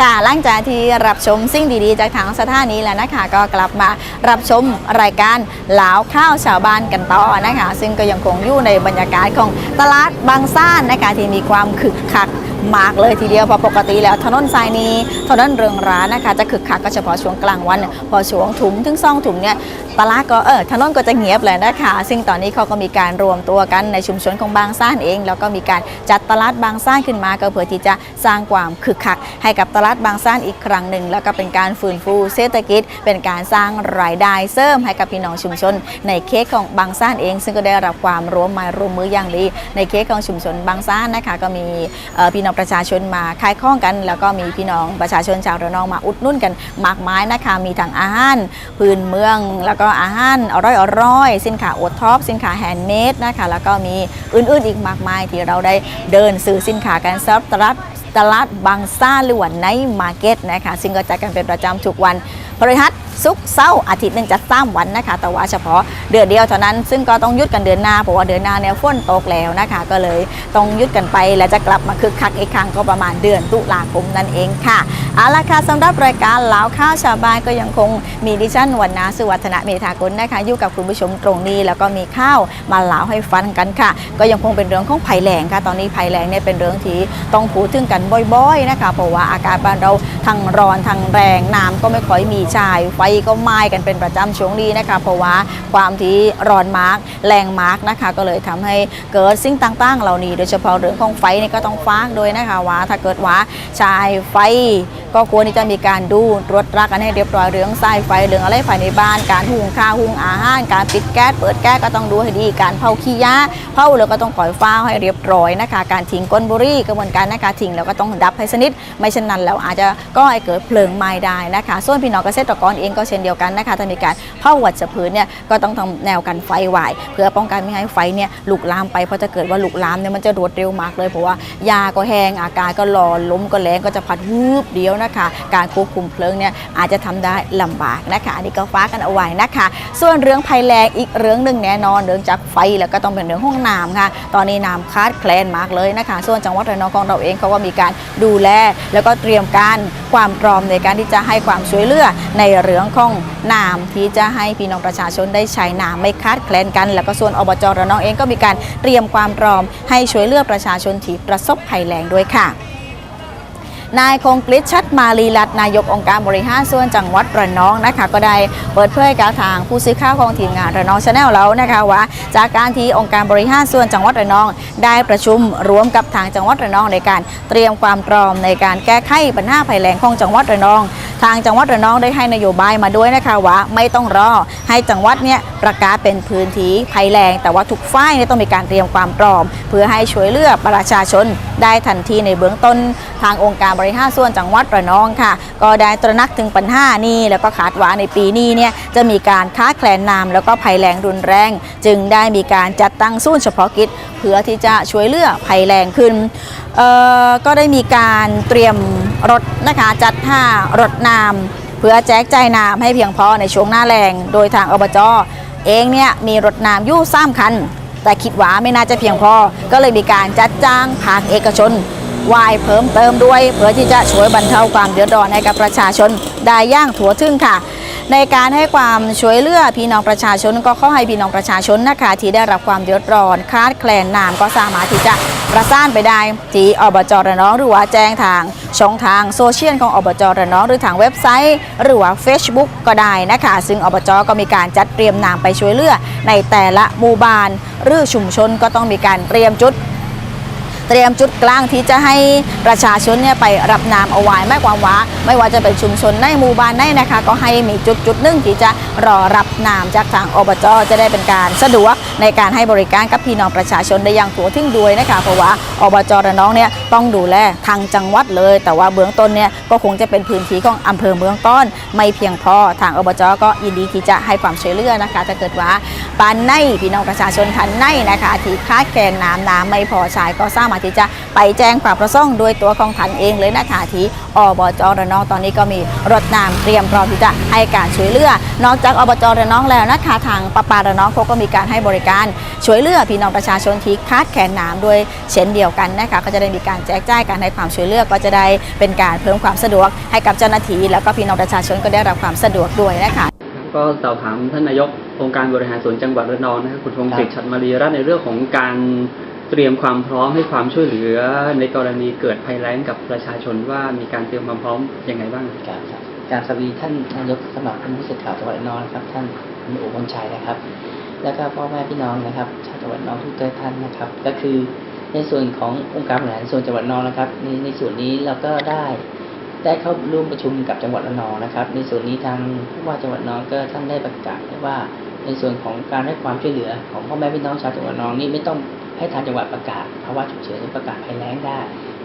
ค่ะหลังจากที่รับชมสิ่งดีๆ จากทางสถานีแล้วนะคะ ก็กลับมารับชมรายการหลาวข้าวชาวบ้านกันต่อนะคะ ซึ่งก็ยังคงอยู่ในบรรยากาศของตลาดบางซ่านนะคะที่มีความคึกคัก มากเลยทีเดียวเพอปกติแล้วถนนสายนี้ถนนเรืองร้านนะคะ จะคึกคักก็เฉพาะช่วงกลางวัน พอช่วงถุมถึงซ่องถุมเนี่ยตลาดก็เออถนนก็จะเงียบเลยนะคะ ซึ่งตอนนี้เขาก็มีการรวมตัวกันในชุมชนของบางซ่านเอง แล้วก็มีการจัดตลาดบางซ่านขึ้นมาก็เพื่อที่จะสร้างความคึกคัก ให้กับตลาดบางซ่านอีกครั้งหนึ่ง แล้วก็เป็นการฟื้นฟูเศรษฐกิจ เป็นการสร้างรายได้เสริมให้กับพี่น้องชุมชน ในเค้กของบางซ่านเอง ซึ่งก็ได้รับความร่วมไมาร่วมมืออย่างดีในเค้กของชุมชนบางซ่านนะคะก็มีพี่น้องประชาชนมาขายข้องกัน แล้วก็มีพี่น้องประชาชนชาวระนองมาอุดนุ่นกันมากมายนะคะมีทั้งอาหารพื้นเมือง แล้วก็อาหารอร่อยอร่อยสินค้าโอท็อปสินค้าแฮนด์เมดนะคะแล้วก็มีอื่นๆอีกมากมายที่เราได้เดินซื้อสินค้ากันซับตรัส ตลาดบางซ่าหรือว่าในมาร์เก็ตนะคะ ซึ่งก็จัดกันเป็นประจำทุกวันพฤหัสศุกร์เสาร์อาทิตย์หนึ่งจัดสามวันนะคะ แต่ว่าเฉพาะเดือนเดียวเท่านั้น ซึ่งก็ต้องยุดกันเดือนหน้า เพราะว่าเดือนหน้าเนี่ยฝนตกแล้วนะคะ ก็เลยต้องยุดกันไป และจะกลับมาคึกคักอีกครั้งก็ประมาณเดือนตุลาคมนั่นเองค่ะเอาละค่ะสำหรับรายการล้าวข้าวชาวบ้านก็ยังคงมีดิฉันวันนาสุวัฒนเมธากุลนะคะอยู่กับคุณผู้ชมตรงนี้ แล้วก็มีข้าวมาล้าวให้ฟันกันค่ะ ก็ยังคงเป็นเรื่องของภัยแล้งค่ะ ตอนนี้ภัยแล้งเนี่ยเป็นเรื่องที่ต้องพูดถึงกันบ่อยๆนะคะเพราะว่าอากาศบ้านเราทั้งร้อนทั้งแรงน้ำก็ไม่ค่อยมีชาย ไฟก็ไหม้กันเป็นประจำช่วงนี้นะคะเพราะว่าความที่ร้อนมากแรงมากนะคะ ก็เลยทำให้เกิดสิ่งต่างๆ เหล่านี้ โดยเฉพาะเรื่องของไฟนี่ก็ต้องฟากด้วยนะคะว่า ถ้าเกิดว่าชายไฟก็ควรที่จะมีการดูตรวจตรากันให้เรียบร้อยเรื่องสายไฟเรื่องอะไรภายในบ้าน การหุงข้าวหุงอาหาร การปิดแก๊สเปิดแก๊สก็ต้องดูให้ดีการเผาขี้ยาเผาแล้วก็ต้องปล่อยฟ้าให้เรียบร้อยนะคะ การทิ้งก้นบุหรี่ก็เหมือนกันนะคะทิ้งแล้วก็ต้องดับให้สนิทไม่เช่นนั้นแล้วอาจจะก็ให้เกิดเพลิงไหม้ได้นะคะ ส่วนพี่น้องเกษตรกรเองก็เช่นเดียวกันนะคะถ้ามีการเผาวัชพืชเนี่ยก็ต้องทำแนวกันไฟไหวเพื่อป้องกันไม่ให้ไฟเนี่ยลุกลามไปเพราะถ้าเกิดว่าลุกลามเนี่ยมันจะรวดเร็วมากเลยเพราะว่ายาก็แห้งอากาศก็ร้อนลมก็แรงก็จะพัดวืบเดียวนะคะ การควบคุมเพลิงเนี่ยอาจจะทำได้ลำบากนะคะ อันนี้ก็ฟ้ากันเอาไว้นะคะ ส่วนเรื่องภัยแรงอีกเรื่องหนึ่งแน่นอนเรื่องจากไฟแล้วก็ต้องเป็นเรื่องห้องน้ำค่ะ ตอนนี้น้ำคาดแคลนมากเลยนะคะ ส่วนจังหวัดระนองของเราเองเขาก็มีการดูแล แล้วก็เตรียมการความพร้อมในการที่จะให้ความช่วยเหลือในเรื่องของน้ำที่จะให้พี่น้องประชาชนได้ใช้น้ำไม่คาดแคลนกัน แล้วก็ส่วนอบจระนองเองก็มีการเตรียมความพร้อมให้ช่วยเหลือประชาชนที่ประสบภัยแรงด้วยค่ะ นายคงกฤษชัดมาลีรัตนนายกองค์การบริหารส่วนจังหวัดระนองนะคะ ก็ได้เปิดเผยกับทางผู้ซื้อข้าวของทีมงานระนองชาแนลแล้วนะคะว่า จากการที่องค์การบริหารส่วนจังหวัดระนอง ได้ประชุมร่วมกับทางจังหวัดระนองในการเตรียมความพร้อมในการแก้ไขปัญหาภัยแล้งของจังหวัดระนอง ทางจังหวัดระนองได้ให้นโยบายมาด้วยนะคะว่าไม่ต้องรอให้จังหวัดเนี่ยประกาศเป็นพื้นที่ภัยแล้งแต่ว่าทุกฝ่ายเนี่ยต้องมีการเตรียมความพร้อม เพื่อให้ช่วยเหลือประชาชนได้ทันทีในเบื้องต้นทางองค์การบริหารส่วนจังหวัดระนองค่ะ ก็ได้ตระหนักถึงปัญหานี้ แล้วก็คาดว่าในปีนี้เนี่ยจะมีการค้าแคลนน้ำแล้วก็ภัยแล้งรุนแรง จึงได้มีการจัดตั้งศูนย์เฉพาะกิจ เพื่อที่จะช่วยเหลือภัยแล้งขึ้นก็ได้มีการเตรียม รถนะคะจัดท่ารถน้ำเพื่อแจกจ่ายน้ำให้เพียงพอในช่วงหน้าแรงโดยทางอบจเองเนี่ยมีรถน้ำยู่สามคัน แต่คิดว่าไม่น่าจะเพียงพอ ก็เลยมีการจัดจ้างภาคเอกชนวายเพิ่มเติมด้วย เพื่อที่จะช่วยบรรเทาความเดือดร้อนให้กับประชาชนได้ย่างถั่วถึงค่ะ ในการให้ความช่วยเหลือพี่น้องประชาชนก็เขอให้พี่น้องประชาชนนะคะที่ได้รับความเดือดร้อนคลาดแคลนน้ำก็สามารถที่จะประสานไปได้ที่อบจระนองหรือว่าแจ้งทางช่องทางโซเชียลของอบจระนองหรือทางเว็บไซต์ หรือว่า Facebook ก็ได้นะคะ ซึ่งอบจก็มีการจัดเตรียมน้ำไปช่วยเหลือในแต่ละหมู่บ้านหรือชุมชนก็ต้องมีการเตรียมจุด เตรียมจุดกลางที่จะให้ประชาชนเนี่ยไปรับน้ำเอาไว้ไม่ควาว่าไม่ว่าจะเป็นชุมชนในหมู่บ้านไหนนะคะ ก็ให้มีจุดจุดนึงที่จะรอรับน้ำจากทางอบจจะได้เป็นการสะดวกในการให้บริการกับพี่น้องประชาชนได้อย่างทั่วถึงด้วยนะคะเพราะว่าอบจระนองเนี่ยต้องดูแลทางจังหวัดเลย แต่ว่าเบื้องต้นเนี่ยก็คงจะเป็นพื้นที่ของอำเภอเมืองก้อน ไม่เพียงพอทางอบจก็ยินดีที่จะให้ความช่วยเหลือนะคะถ้าเกิดว่า ปานในพี่น้องประชาชนท่านในนะคะที่คาดแคลนน้ำน้ำไม่พอใช้ก็สามารถที่จะไปแจ้งความประสงค์โดยตัวของท่านเองเลยนะคะที่อบจระนองตอนนี้ก็มีรถน้ำเตรียมพร้อมที่จะให้การช่วยเหลือนอกจากอบจระนองแล้วนะคะทางประปาระนองเขาก็มีการให้บริการช่วยเหลือพี่น้องประชาชนที่คาดแคลนน้ำด้วยเช่นเดียวกันนะคะก็จะได้มีการแจกจ่ายการให้ความช่วยเหลือก็จะได้เป็นการเพิ่มความสะดวกให้กับเจ้าหน้าที่แล้วก็พี่น้องประชาชนก็ได้รับความสะดวกด้วยนะคะ ก็สอบถามท่านนายกองค์การบริหารส่วนจังหวัดระนองนะครับคุณพงศิษฐ์ฉัตรมารีรัตน์ในเรื่องของการเตรียมความพร้อมให้ความช่วยเหลือ ในกรณีเกิดภัยแล้งกับประชาชนว่ามีการเตรียมความพร้อมยังไงบ้างครับครับการสวัสดีท่านนายกสมัครเป็นผู้สื่อข่าวจังหวัดระนองนะครับ ท่านมีโอมนชัยนะครับ แล้วก็พ่อแม่พี่น้องนะครับชาวจังหวัดระนองทุกท่านนะครับ ก็คือในส่วนขององค์การบริหารส่วนจังหวัดระนองนะครับในในส่วนนี้เราก็ได้ ได้เข้าร่วมประชุมกับจังหวัดระนองนะครับ ในส่วนนี้ทางผู้ว่าจังหวัดระนองก็ท่านได้ประกาศว่าในส่วนของการให้ความช่วยเหลือของพ่อแม่พี่น้องชาวจังหวัดระนองนี่ไม่ต้องให้ทางจังหวัดประกาศภาวะฉุกเฉินประกาศภัยแล้งได้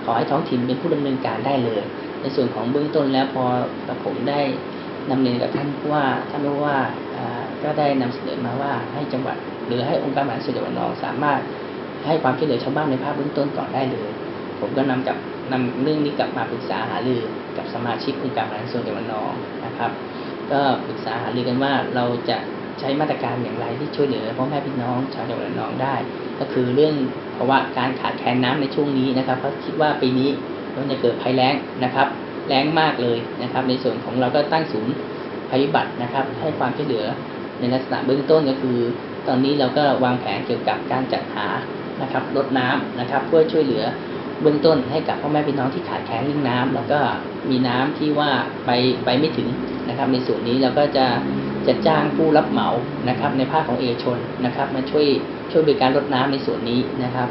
ขอให้ท้องถิ่นเป็นผู้ดำเนินการได้เลย ในส่วนของเบื้องต้นแล้วพอกับผมได้นำเรียนกับท่านผู้ว่าท่านผู้ว่าก็ได้นำเสนอมาว่าให้จังหวัด หรือให้องค์การบริหารส่วนจังหวัดระนองสามารถให้ความช่วยเหลือชาวบ้านในภาคเบื้องต้นก่อนได้เลย ผมก็นำกับ นำเรื่องนี้กลับมาปรึกษาหารือกับสมาชิกองค์การบริหารส่วนจังหวัดระนองนะครับ ก็ปรึกษาหารือกันว่าเราจะใช้มาตรการอย่างไรที่ช่วยเหลือพ่อแม่พี่น้องชาวจังหวัดระนองได้ ก็คือเรื่องภาวะการขาดแคลนน้ำในช่วงนี้นะครับเพราะคิดว่าปีนี้มันจะเกิดภัยแล้งนะครับแรงมากเลยนะครับ ในส่วนของเราก็ตั้งศูนย์ภัยพิบัตินะครับ ให้ความช่วยเหลือในลักษณะเบื้องต้นก็คือ ตอนนี้เราก็วางแผนเกี่ยวกับการจัดหานะครับรถน้ำนะครับ เพื่อช่วยเหลือ เบื้องต้นให้กับพ่อแม่พี่น้องที่ขาดแคลนเรื่องน้ำแล้วก็มีน้ำที่ว่าไปไปไม่ถึงนะครับ ในส่วนนี้เราก็จะจะจ้างผู้รับเหมานะครับ ในภาคของเอกชนนะครับ มาช่วยช่วยบริการรถน้ำในส่วนนี้นะครับ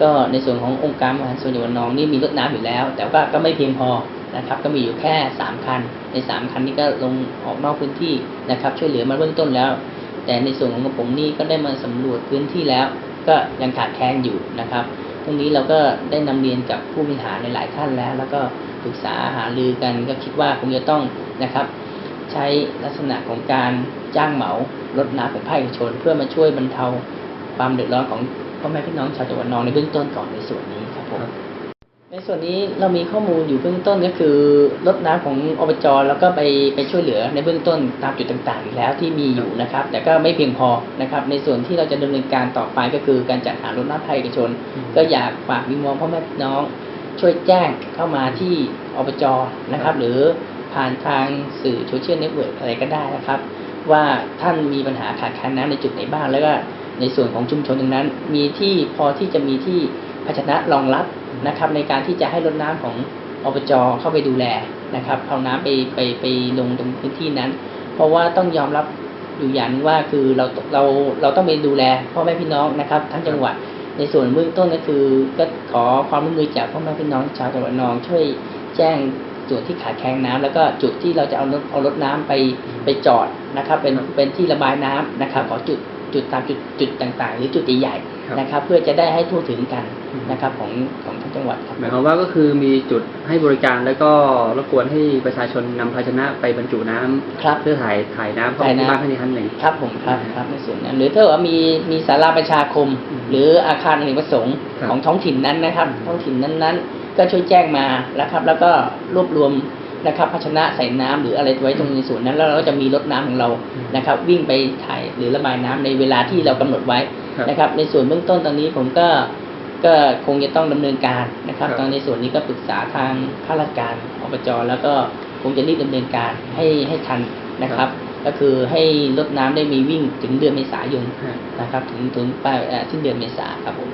ก็ในส่วนขององค์การบริหารส่วนจังหวัดระนองนี่มีรถน้ำอยู่แล้ว แต่ว่าก็ไม่เพียงพอนะครับ ก็มีอยู่แค่ 3 คัน ใน 3 คันนี้ก็ลงออกนอกพื้นที่นะครับ ช่วยเหลือมาเบื้องต้นแล้ว แต่ในส่วนของผมนี่ก็ได้มาสำรวจพื้นที่แล้ว ก็ยังขาดแคลนอยู่นะครับ ตรงนี้เราก็ได้นำเรียนกับผู้บริหารในหลายท่านแล้ว แล้วก็ปรึกษาหารือกันก็คิดว่าคงจะต้องนะครับ ใช้ลักษณะของการจ้างเหมารถน้ำของภาคเอกชน เพื่อมาช่วยบรรเทาความเดือดร้อนของพ่อแม่พี่น้องชาวจังหวัดนองในเบื้องต้นก่อนในส่วนนี้ครับผม ในส่วนนี้เรามีข้อมูลอยู่เบื้องต้นก็คือรถน้ำของอบจแล้วก็ไปไปช่วยเหลือในเบื้องต้นตามจุดต่างๆอยู่แล้วที่มีอยู่นะครับ แต่ก็ไม่เพียงพอนะครับ ในส่วนที่เราจะดำเนินการต่อไปก็คือการจัดหารถน้ำภาคเอกชน ก็อยากฝากวิงวอนพ่อแม่พี่น้อง ช่วยแจ้งเข้ามาที่อบจนะครับ หรือผ่านทางสื่อโซเชียลเน็ตเวิร์กอะไรก็ได้นะครับ ว่าท่านมีปัญหาขาดแคลนน้ำในจุดไหนบ้างแล้วก็ในส่วนของชุมชนตรงนั้น มีที่พอที่จะมีที่ภาชนะรองรับ นะครับ ในการที่จะให้รถน้ำของอบจเข้าไปดูแลนะครับเอาน้ำไปไปไปลงตรงพื้นที่นั้น เพราะว่าต้องยอมรับอยู่อย่างหนึ่งว่าคือเราเราเราต้องไปดูแลพ่อแม่พี่น้องนะครับ ทั้งจังหวัดในส่วนเบื้องต้นก็คือก็ขอความร่วมมือจากพ่อแม่พี่น้องชาวจังหวัดนอง ช่วยแจ้งส่วนที่ขาดแคลนน้ำแล้วก็จุดที่เราจะเอารถเอารถน้ำไปไปจอดนะครับ เป็นเป็นที่ระบายน้ำนะครับ ขอจุดจุดตามจุดจุดต่างๆ หรือจุดใหญ่ๆนะครับ เพื่อจะได้ให้ทั่วถึงกันนะครับของของ จังหวัดครับหมายความว่าก็คือมีจุดให้บริการแล้วก็รบกวนให้ประชาชนนำภาชนะไปบรรจุน้ำครับเพื่อถ่ายถ่ายน้ำเข้าถ่ายที่น้ำบ้านท่านนี้ท่านหนึ่งครับผมครับครับในส่วนนั้น หรือถ้าว่ามีมีศาลาประชาคมอืมหรืออาคารอเนกประสงค์ครับของท้องถิ่นนั้นนะครับ ท้องถิ่นนั้นๆ ก็ช่วยแจ้งมาแล้วครับ แล้วก็รวบรวมนะครับภาชนะใส่น้ำหรืออะไรไว้ตรงในส่วนนั้น แล้วเราก็จะมีรถน้ำของเรานะครับ วิ่งไปถ่ายหรือระบายน้ำในเวลาที่เรากำหนดไว้ครับนะครับ ในส่วนเบื้องต้นตอนนี้ผมก็ ก็คงจะต้องดำเนินการนะครับครับ ตอนในส่วนนี้ก็ปรึกษาทางข้าราชการอบจแล้วก็คงจะรีบดำเนินการให้ให้ทันนะครับ ก็คือให้รถน้ำได้มีวิ่งถึงเดือนเมษายนฮะนะครับ ถึงถึงปลายเอ่อสิ้นเดือนเมษาครับผม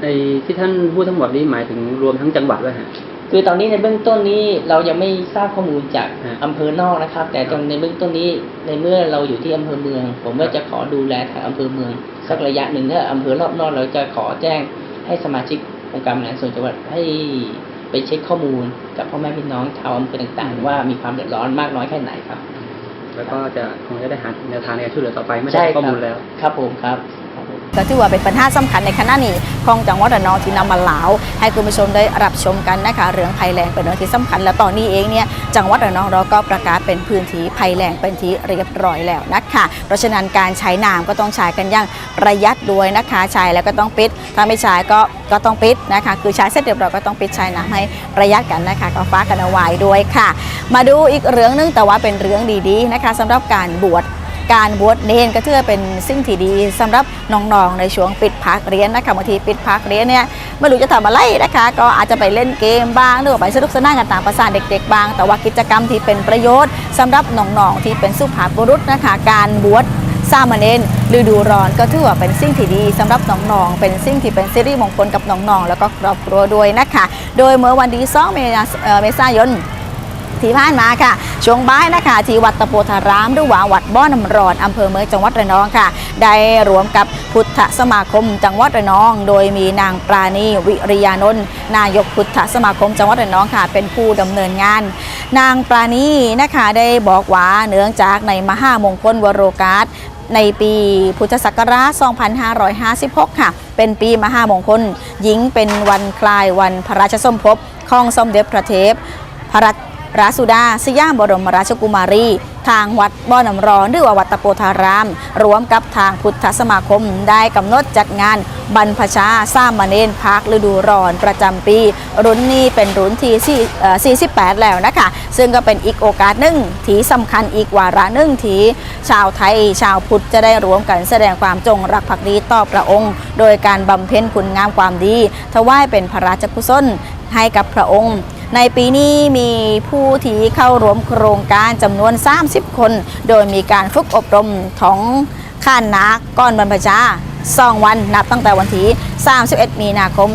ในที่ท่านพูดทั้งหมดนี้หมายถึงรวมทั้งจังหวัดด้วยฮะคือตอนนี้ในเบื้องต้นนี้เรายังไม่ทราบข้อมูลจากฮะอำเภอนอกนะครับ แต่ตรงในเบื้องต้นนี้ในเมื่อเราอยู่ที่อำเภอเมือง ผมก็จะขอดูแลทางอำเภอเมืองสักระยะหนึ่งถ้าอำเภอรอบนอกเราจะขอแจ้ง ให้สมาชิกองค์การบริหารส่วนจังหวัดให้ไปเช็คข้อมูลกับพ่อแม่พี่น้องชาวอำเภอต่างๆ ว่ามีความเดือดร้อนมากน้อยแค่ไหนครับ แล้วก็จะคงจะได้หาแนวทางในการช่วยเหลือต่อไปไม่ใช่ได้ครัข้อมูลแล้ว ครับผมครับครับผม ก็ถือว่าเป็นปัญหาสำคัญในขณะนี้ของจังหวัดระนองที่นำมาเล่าให้คุณผู้ชมได้รับชมกันนะคะเรื่องภัยแล้งเป็นเรื่องที่สำคัญ และตอนนี้เองเนี่ยจังหวัดระนองเราก็ประกาศเป็นพื้นที่ภัยแล้งเป็นที่เรียบร้อยแล้วนะคะเพราะฉะนั้นการใช้น้ำก็ต้องใช้กันอย่างประหยัดด้วยนะคะใช้แล้วก็ต้องปิด ถ้าไม่ใช้ก็ก็ต้องปิดนะคะคือใช้เสร็จเรียบร้อยก็ต้องปิดใช้น้ำให้ประหยัดกันนะคะก็ฟ้ากันเอาไว้ด้วยค่ะ มาดูอีกเรื่องหนึงแต่ว่าเป็นเรื่องดีๆนะคะสำหรับการบวช การบวชเนนก็ถือว่าเป็นสิ่งที่ดีสำหรับน้องๆในช่วงปิดพักเรียนนะคะบางทีปิดพักเรียนเนี่ยไม่รู้จะทำอะไรนะคะ ก็อาจจะไปเล่นเกมบ้างหรือว่าไปสนุกสนานกันตามภาษาเด็ก ๆ บ้าง แต่ว่ากิจกรรมที่เป็นประโยชน์สำหรับน้องๆที่เป็นสุภาพบุรุษนะคะ การบวชสามเณรฤดูร้อนก็ถือว่าเป็นสิ่งที่ดีสำหรับน้องๆ เป็นสิ่งที่เป็นสิริมงคลกับน้องๆ แล้วก็ครอบครัวด้วยนะคะ โดยเมื่อวันที่2เมษายน ที่ผ่านมาค่ะ ช่วงบ่ายนะคะที่วัดตะโพธารามหรือว่าวัดบ่อน้ำร้อนอำเภอเมืองจังหวัดระนองค่ะ ได้รวมกับพุทธสมาคมจังหวัดระนอง โดยมีนางปราณีวิริยานนท์นายกพุทธสมาคมจังหวัดระนองค่ะ เป็นผู้ดำเนินงาน นางปราณีนะคะได้บอกว่าเนื่องจากในมหามงคลวโรกาสในปีพุทธศักราช 2556 ค่ะ เป็นปีมหามงคล หญิงเป็นวันคลายวันพระราชสมภพของสมเด็จพระเทพพระ รัตนราสุดาสยามบรมราชกุมารี ทางวัดบ่อน้ำร้อนหรือว่าวัดตะโพธาราม รวมกับทางพุทธสมาคมได้กำหนดจัดงานบรรพชาสร้ามาเณรพักฤดูร้อนประจำปี รุ่นนี้เป็นรุ่นที่สี่เอ่อ48 แล้วนะคะ ซึ่งก็เป็นอีกโอกาสหนึ่งที่สำคัญอีกวาระหนึ่งที่ชาวไทย ชาวพุทธจะได้รวมกันแสดงความจงรักภักดีต่อพระองค์ โดยการบำเพ็ญคุณงามความดี ถวายเป็นพระราชกุศลให้กับพระองค์ ในปีนี้มีผู้ที่เข้าร่วมโครงการจำนวน 30 คน โดยมีการฝึกอบรมท้องข้านนาก้อนบรรพชาสองวันนับตั้งแต่วันที่ 31 มีนาคม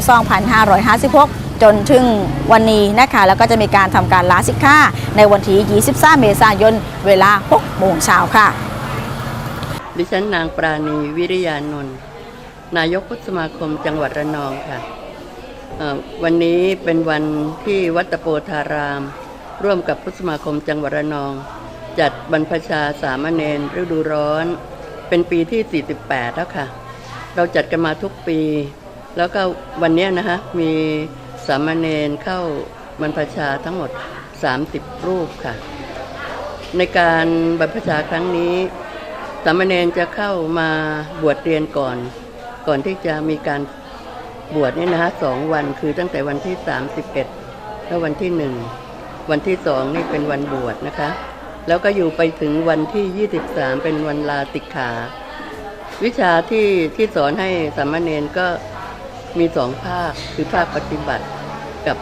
2556 จนถึงวันนี้นะคะแล้วก็จะมีการทำการลาสิกขาในวันที่ 23 เมษายน เวลา 6 โมงเช้าค่ะ ดิฉันนางปราณีวิริยานนท์นายกพุทธสมาคมจังหวัดระนองค่ะ วันนี้เป็นวันที่วัดตะโปธาราม ร่วมกับพุทธสมาคมจังหวัดระนอง จัดบรรพชาสามเณรฤดูร้อน เป็นปีที่ 48 แล้วค่ะ เราจัดกันมาทุกปี แล้วก็วันนี้นะคะมีสามเณรเข้าบรรพชาทั้งหมด 30 รูปค่ะ ในการบรรพชาครั้งนี้สามเณรจะเข้ามาบวชเรียนก่อน ก่อนที่จะมีการ บวชนี่นะฮะสองวันคือตั้งแต่วันที่ 31 และวันที่หนึ่งวันที่สองนี่เป็นวันบวชนะคะ แล้วก็อยู่ไปถึงวันที่ 23 เป็นวันลาติกขา วิชาที่ที่สอนให้สามเณรก็มีสองภาคคือภาคปฏิบัติกับ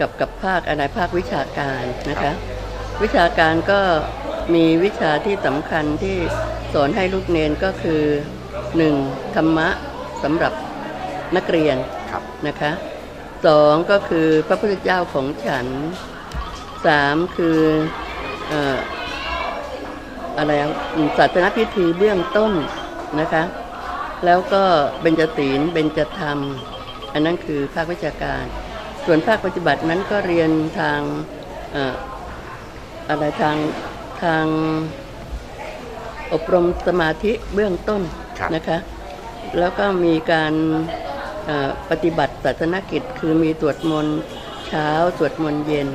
กับกับภาคอะไรภาควิชาการนะคะ วิชาการก็มีวิชาที่สำคัญที่สอนให้ลูกเนนก็คือหนึ่งธรรมะสำหรับ นักเรียนนะคะสองก็คือพระพุทธเจ้าของฉันสามคือเอ่ออะไรอะศาสนพิธีเบื้องต้นนะคะ แล้วก็เบญจศีลเบญจธรรม อันนั้นคือภาควิชาการ ส่วนภาคปฏิบัตินั้นก็เรียนทางเอ่ออะไรทางทางอบรมสมาธิเบื้องต้นครับนะคะ แล้วก็มีการเอ่อ ปฏิบัติศาสนกิจ คือมีสวดมนต์เช้าสวดมนต์เย็น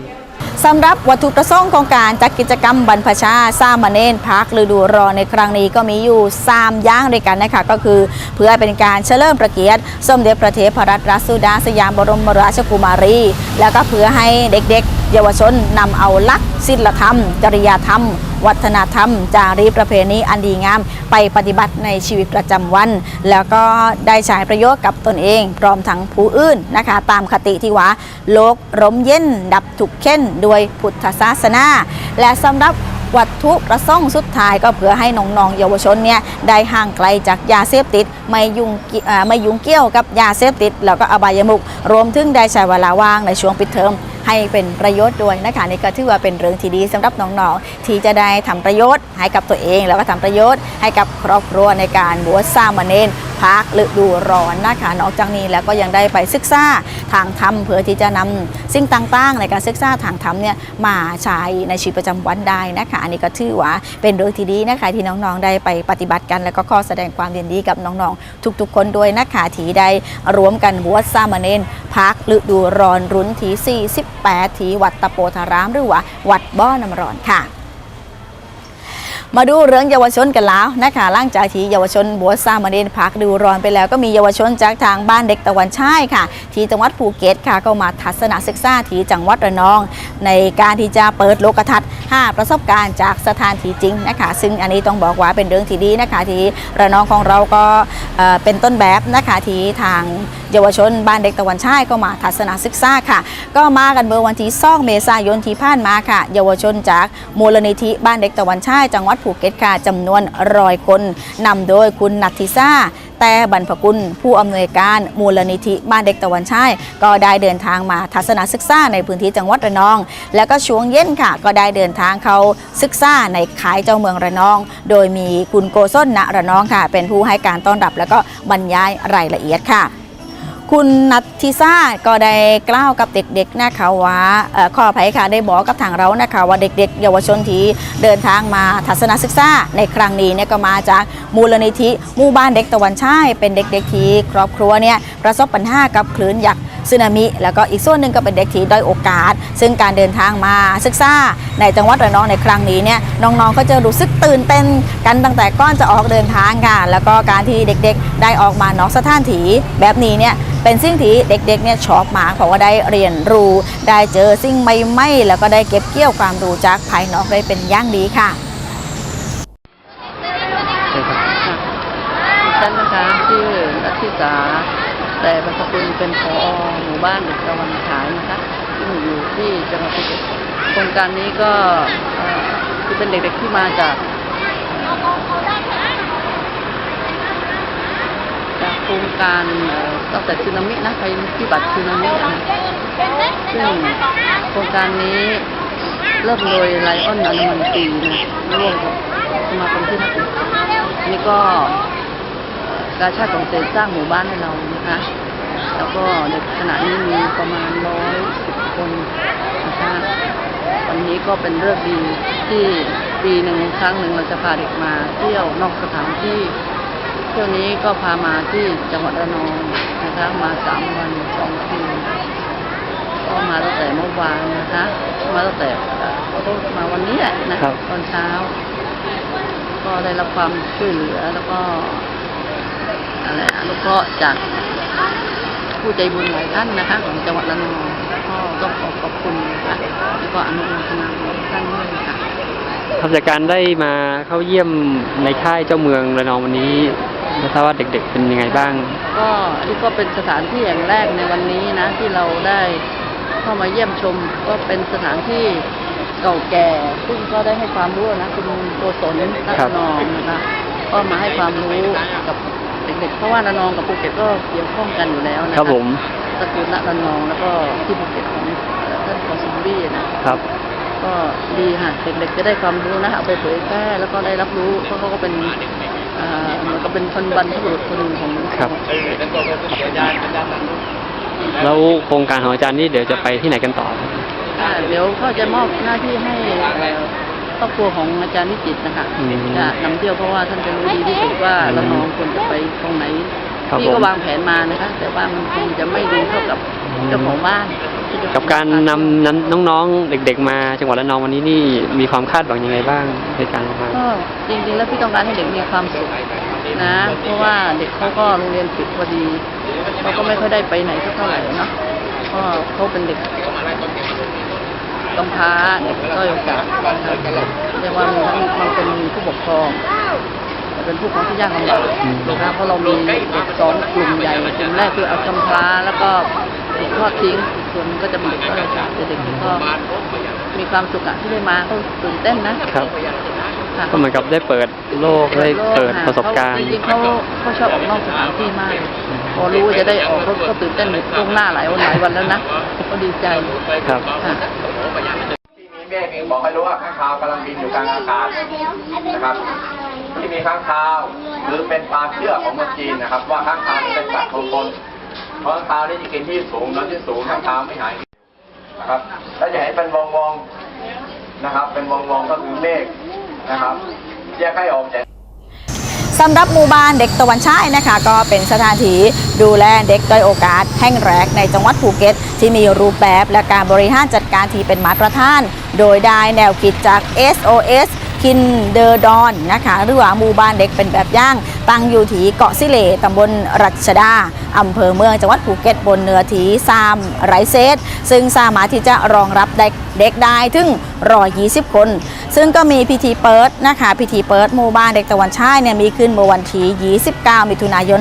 สำหรับวัตถุประสงค์ของการจัดกิจกรรมบรรพชาสามาเณรพักฤดูร้อนในครั้งนี้ก็มีอยู่3อย่างด้วยกันนะคะก็คือ เพื่อเป็นการเฉลิมพระเกียรติสมเด็จพระเทพรัตนราชสุดาสยามบรมราชกุมารี แล้วก็เพื่อให้เด็กๆ เยาวชนนำเอาลักศีลธรรม จริยธรรม วัฒนธรรม จารีตประเพณีอันดีงาม ไปปฏิบัติในชีวิตประจำวัน แล้วก็ได้ใช้ประโยชน์กับตนเอง พร้อมทั้งผู้อื่นนะคะ ตามคติที่ว่า โลกร่มเย็น ดับทุกข์เข็นด้วยพุทธศาสนา และสำหรับวัตถุประสงค์สุดท้ายก็เพื่อให้น้องๆเยาวชนเนี่ยได้ห่างไกลจากยาเสพติด ไม่ยุ่งเกี่ยวเอ่อไม่ยุ่งเกี่ยวกับยาเสพติด แล้วก็อบายมุขรวมถึงได้ใช้เวลาว่างในช่วงปิดเทอม ให้เป็นประโยชน์ด้วยนะคะนี่ก็ถือว่าเป็นเรื่องที่ดีสำหรับน้องๆ ที่จะได้ทำประโยชน์ให้กับตัวเอง แล้วก็ทำประโยชน์ให้กับครอบครัวในการบวชสามเณรภาคฤดูร้อนนะคะนอกจากนี้แล้วก็ยังได้ไปศึกษาทางธรรมเพื่อที่จะนำสิ่งต่างๆ ในการศึกษาทางธรรมเนี่ยมาใช้ในชีวิตประจำวันได้นะคะอันนี้ก็ถือว่าเป็นเรื่องที่ดีนะคะที่น้องๆได้ไปปฏิบัติกัน แล้วก็ขอแสดงความยินดีกับน้องๆ ทุกๆ คนด้วยนะคะที่ได้รวมกันบวชสามเณรพักฤดูร้อนรุ่นที่8 ที่วัดตะโปธาราม หรือว่าวัดบ่อน้ำร้อนค่ะ มาดูเรื่องเยาวชนกันแล้วนะคะล่างจากที่เยาวชนบัวซามเดนพักดูร้อนไปแล้วก็มีเยาวชนจากทางบ้านเด็กตะวันช่ายค่ะ ที่จังหวัดภูเก็ตค่ะก็มาทัศนศึกษาที่จังหวัดระนอง ในการที่จะเปิดโลกทัศน์ 5 ประสบการณ์จากสถานที่จริงนะคะ ซึ่งอันนี้ต้องบอกว่าเป็นเรื่องที่ดีนะคะที่ระนองของเราก็เเป็นต้นแบบนะคะที่ทางเยาวชนบ้านเด็กตะวันชายก็มาทัศนศึกษาค่ะ ก็มากันเมื่อวันที่2เมษายนที่ผ่านมาค่ะ เยาวชนจากมูลนิธิบ้านเด็กตะวันชายจังหวัดภูเก็ตค่ะจำนวนร้อยคนนำโดยคุณนัทธิซา แต่บรรพกุลผู้อำนวยการมูลนิธิบ้านเด็กตะวันชายก็ได้เดินทางมาทัศนศึกษาในพื้นที่จังหวัดระนอง แล้วก็ช่วงเย็นค่ะ ก็ได้เดินทางเขาศึกษาในขายเจ้าเมืองระนอง โดยมีคุณโกศลณระนองค่ะ เป็นผู้ให้การต้อนรับแล้วก็บรรยายรายละเอียดค่ะ คุณนัททิซ่าก็ได้กล่าวกับเด็กๆนะคะว่าออขออภัยค่ะได้บอกกับทางเรานะคะว่าเด็กๆ เยาวชนที่เดินทางมาทัศนศึกษาในครั้งนี้เนี่ยก็มาจากมูลนิธิหมู่บ้านเด็กตะวันชายเป็นเด็กๆที่ครอบครัวเนี่ยประสบปัญหากับคลื่นยักษ์สึนามิ แล้วก็อีกส่วนหนึ่งก็เป็นเด็กที่ด้อยโอกาส ซึ่งการเดินทางมาศึกษาในจังหวัดระนองในครั้งนี้เนี่ยน้องๆก็จะรู้สึกตื่นเต้นกันตั้งแต่ก่อนจะออกเดินทางค่ะแล้วก็การที่เด็กๆ ได้ออกมานอกสถานที่แบบนี้เนี่ยเป็นสิ่งที่เด็กๆเนี่ยชอบมากเพราะว่าได้เรียนรู้ได้เจอสิ่งใหม่ๆแล้วก็ได้เก็บเกี่ยวความรู้จากภายนอกได้เป็นอย่างดีค่ะฉันนะคะชื่อรัตติสาแต่บรรพบุรุษเป็นพอหมู่บ้านเด็กตะวันฉายนะคะซึ่งอยู่ที่จังหวัดภูเก็ตโครงการนี้ก็คือเป็นเด็กๆที่มาจากจากโครงการตั้งแต่สึนามินะภัยพิบัติสึนามิอะซึ่งโครงการนี้เริ่มโดยไลออนอนุมันตีนะร่วมกับสมาคมที่นักษานี่ก็กาชาติของเศษสร้างหมู่บ้านให้เรานะคะ แล้วก็ในขณะนี้มีประมาณร้อยสิบคนนะคะวันนี้ก็เป็นเรื่องดีที่ปีหนึ่งครั้งหนึ่งเราจะพาเด็กมาเที่ยวนอกสถานที่ ที่ยวนี้ก็พามาที่จังหวัดระนองนะคะมาสามวันสองคืนก็มาตั้งแต่เมื่อวานนะคะ มาตั้งแต่เอ่อขอโทษมาวันนี้แหละนะครับตอนเช้า ก็ได้รับความช่วยเหลือแล้วก็อะไรอนุเคราะห์จากผู้ใจบุญหลายท่านนะคะ ของจังหวัดระนองก็ต้องขอขอบคุณนะคะแล้วก็อนุโมทนาบุญท่านด้วยค่ะครับจากการได้มาเข้าเยี่ยมในค่ายเจ้าเมืองระนองวันนี้ ไม่ทราบว่าเด็กๆเป็นยังไงบ้าง ก็นี่ก็เป็นสถานที่แห่งแรกในวันนี้นะที่เราได้เข้ามาเยี่ยมชมก็เป็นสถานที่เก่าแก่ ซึ่งก็ได้ให้ความรู้นะคุณโกศลนัครักบนองนะคะก็มาให้ความรู้กับเด็กๆเพราะว่าระนองกับภูเก็ตก็เกี่ยวข้องกันอยู่แล้วนะคะครับผมตระกูลณระนองแล้วก็ที่ภูเก็ตของเอ่อท่านกอสุมบี้นะครับก็ดีค่ะเด็กๆจะได้ความรู้นะเอาไปเผยแพร่แล้วก็ได้รับรู้เพราะเขาก็เป็นเอ่อเหมือนกับเป็นคนบรรพบุรุษคนหนึ่งของครับ แล้วโครงการของอาจารย์นี่เดี๋ยวจะไปที่ไหนกันต่ออ่าเดี๋ยวเขาจะมอบหน้าที่ให้เอ่อครอบครัวของอาจารย์นิจิตนะคะอืมจะนำเที่ยวเพราะว่าท่านจะรู้ดีที่สุดว่าอืมระนองควรจะไปตรงไหน ครับพี่ก็ผมวางแผนมานะคะ แต่ว่ามันคงจะไม่ดีเท่ากับอืมเจ้าของบ้านที่จะกับการนำนั้นน้องๆ เด็ก ๆ มาจังหวัดระนองวันนี้นี่มีความคาดหวังยังไงบ้างในการมาก็จริงๆแล้วพี่ต้องการให้เด็กมีความสุขนะเพราะว่าเด็กเขาก็โรงเรียนปิดพอดีเขาก็ไม่ค่อยได้ไปไหนสักเท่าไหร่เนาะก็เขาเป็นเด็กกำพร้าเด็กด้อยโอกาสนะครับเรียกว่ามีทั้งบางคนมีผู้ปกครอง เป็นผู้ปกครองที่ยากลำบากนะครับเพราะเรามีเด็กสองกลุ่มใหญ่กลุ่มแรกคือเอากำพร้าแล้วก็ถูกทอดทิ้งส่วนหนึ่งก็จะเป็นเด็กด้อยโอกาสแต่เด็กที่ก็มีความสุขอะที่ได้มาก็ตื่นเต้นนะครับค่ะก็เหมือนกับได้เปิดโลกได้เปิดประสบการณ์จริงๆเขาเขาชอบออกนอกสถานที่มาก พอรู้ว่าจะได้ออกเขาก็ตื่นเต้นล่วงหน้าหลายวันหลายวันแล้วนะก็ดีใจครับค่ะที่มีเมฆมีบอกให้รู้ว่าข้างคาวกำลังบินอยู่กลางอากาศนะครับ ที่มีข้างคาว หรือเป็นความเชื่อของเมืองจีนนะครับ ว่าข้างคาวนี่เป็นสัตว์มงคลเพราะข้างคาวนี่จะกินที่สูงนอนที่สูงข้างคาวไม่หายนะครับถ้าจะเห็นเป็นวงวงนะครับ เป็นวงวงก็คือเมฆนะครับแยกให้ออกจากสำหรับหมู่บ้านเด็กตะวันฉายนะคะ ก็เป็นสถานที่ดูแลเด็กด้อยโอกาส แห่งแรกในจังหวัดภูเก็ต ที่มีรูปแบบและการบริหารจัดการที่เป็นมาตรฐาน โดยได้แนวคิดจาก SOS คินเดอร์ดอนนะคะ หรือว่าหมู่บ้านเด็กเป็นแบบอย่าง ตั้งอยู่ที่เกาะสิเลตำบลรัชดาอำเภอเมืองจังหวัดภูเก็ตบนเนื้อที่ซามไรเซตซึ่งสามารถที่จะรองรับเด็กเด็กได้ถึง120คน ซึ่งก็มีพิธีเปิดนะคะพิธีเปิดหมู่บ้านเด็กตะวันชายเนี่ยมีขึ้นเมื่อวันที่29 มิถุนายน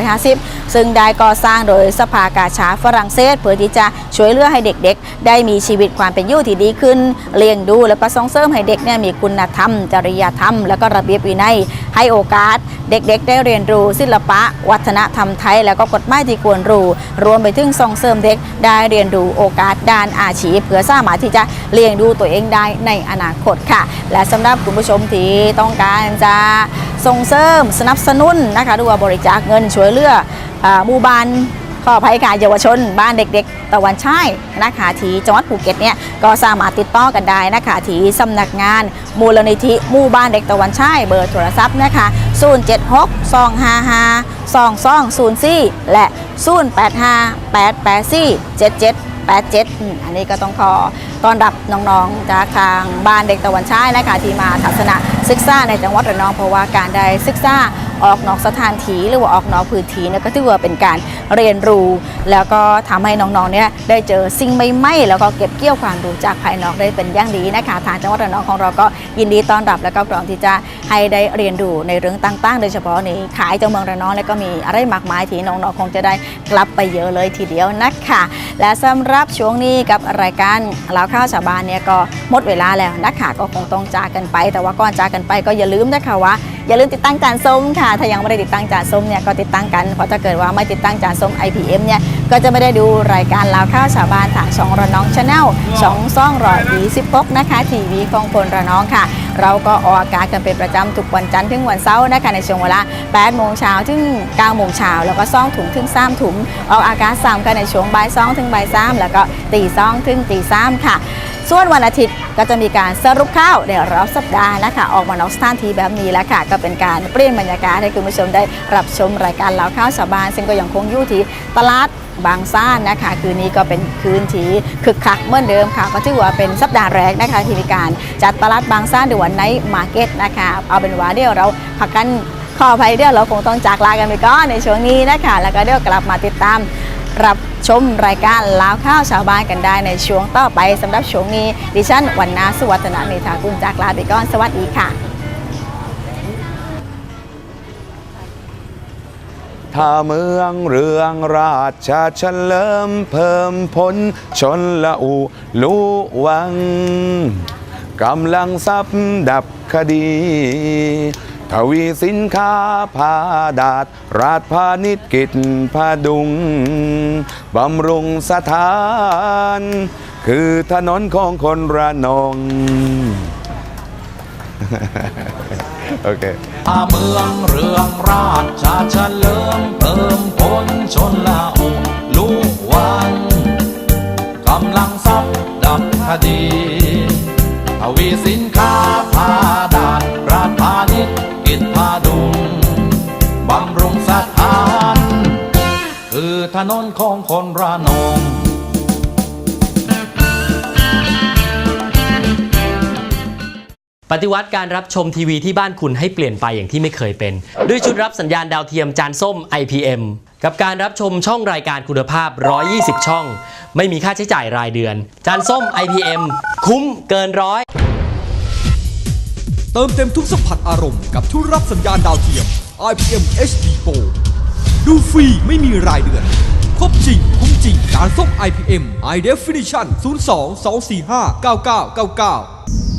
2550 ซึ่งได้ก่อสร้างโดยสภากาชาฝรั่งเศส เพื่อที่จะช่วยเหลือให้เด็กๆ ได้มีชีวิตความเป็นอยู่ที่ดีขึ้น เลี้ยงดูแล้วก็ส่งเสริมให้เด็กเนี่ยมีคุณธรรม จริยธรรม แล้วก็ระเบียบวินัยให้โอกาสเด็กๆ ได้เรียนรู้ศิลปะ วัฒนธรรมไทย แล้วก็กฎหมายที่ควรรู้ รวมไปถึงส่งเสริมเด็กได้เรียนรู้โอกาสด้านอาชีพเพื่อสามารถที่จะเลี้ยงดูตัวเองได้ในอนาคตค่ะ และสำหรับคุณผู้ชมที่ต้องการจะส่งเสริมสนับสนุนนะคะหรือว่าบริจาคเงินช่วยเหลือหมู่บ้าน ขออภัยค่ะเยาวชน บ้านเด็ก ๆ ตะวันช่ายนะคะที่จังหวัดภูเก็ตเนี่ยก็สามารถติดต่อกันได้นะคะที่สำนักงาน มูลนิธิหมู่บ้านเด็กตะวันช่ายเบอร์โทรศัพท์นะคะ076 255 2204 และ 085 884 7787 อันนี้ก็ต้องขอต้อนรับน้องๆ จากทางบ้านเด็กตะวันชายนะคะที่มาทัศนศึกษาในจังหวัดระนองเพราะว่าการได้ศึกษา ออกนอกสถานที่หรือว่าออกนอกพื้นที่เนี่ยก็ถือว่าเป็นการเรียนรู้ แล้วก็ทำให้น้องๆเนี่ยได้เจอสิ่งใหม่ๆแล้วก็เก็บเกี่ยวความรู้จากภายนอกได้เป็นอย่างดีนะคะทางจังหวัดระนองของเราก็ยินดีต้อนรับ แล้วก็พร้อมที่จะให้ได้เรียนรู้ในเรื่องต่างๆ โดยเฉพาะในขายจ้าเมืองระนองแล้วก็มีอะไรมากมายที่น้องๆคงจะได้กลับไปเยอะเลยทีเดียวนะคะและสำหรับช่วงนี้กับรายการเล่าข้าวชาวบ้านเนี่ยก็หมดเวลาแล้วนะคะก็คงต้องจากกันไป แต่ว่าก่อนจากกันไปก็อย่าลืมนะคะว่า อย่าลืมติดตั้งจานส้มค่ะ ถ้ายังไม่ได้ติดตั้งจานส้มเนี่ยก็ติดตั้งกัน เพราะถ้าเกิดว่าไม่ติดตั้งจานส้ม IPM เนี่ยก็จะไม่ได้ดูรายการลาวข้าวชาวบ้านทางช่องระนองชาแนลช่องซ่องรอยดีสิบกนะคะทีวีของคนระนองค่ะ เราก็ออกอากาศกันเป็นประจำทุกวันจันทร์ถึงวันเสาร์นะคะในช่วงเวลา8โมงเช้าถึง9โมงเช้าแล้วก็ซ่องถุงถึง3ถุงออกอากาศ3กันในช่วงบ่าย2ถึงบ่าย3แล้วก็ตี2ถึงตี3ค่ะ ส่วนวันอาทิตย์ก็จะมีการสรุปข่าวในรอบสัปดาห์นะคะ ออกมานอกสถานที่แบบนี้แล้วค่ะ ก็เป็นการเปลี่ยนบรรยากาศให้คุณผู้ชมได้รับชมรายการเล่าข้าวชาวบ้าน ซึ่งก็ยังคงอยู่ที่ตลาดบางซ่านนะคะ คืนนี้ก็เป็นคืนที่คึกคักเหมือนเดิมค่ะ ก็ถือว่าเป็นสัปดาห์แรกนะคะที่มีการจัดตลาดบางซ่านหรือว่าไนมาร์เก็ตนะคะ เอาเป็นว่าเดี๋ยวเราพักกันขออภัยเดี๋ยวเราคงต้องจากลากันไปก่อนในช่วงนี้นะคะ แล้วก็เดี๋ยวกลับมาติดตามรับ ชมรายการลาวข้าวชาวบ้านกันได้ในช่วงต่อไปสำหรับช่วงนี้ ดิฉันวันนาสุวัฒนาเมธากุลจากลาไปก่อนสวัสดีค่ะถ้าเมืองเรืองราชาเฉลิมเพิ่มพลชนละอูลุวัง กำลังซับดับคดี ทวีสินค้าพาดาดราชพาณิชย์กิจพาดุง บำรุงสถาน คือถนนของคนระนอง โอเคถ้าเมืองเรืองราชชาเลิมเพิ่มพลชนละอุลุวันกำลังซับดับคดีทวีสินค้าพาดานราชพาณิชย์กิจพาดุงบำรุงสถาน คือถนนของคนระนองปฏิวัติการรับชมทีวีที่บ้านคุณให้เปลี่ยนไปอย่างที่ไม่เคยเป็น ด้วยชุดรับสัญญาณดาวเทียมจานส้ม IPM กับการรับชมช่องรายการคุณภาพ 120 ช่อง ไม่มีค่าใช้จ่ายรายเดือน จานส้ม IPM คุ้มเกินร้อย เติมเต็มทุกสัมผัสอารมณ์กับทุกรับสัญญาณดาวเทียม IPM HD Pro ดูฟรีไม่มีรายเดือน ครบจริง คุ้มจริง การส่ง IPM High Definition 02 245 9999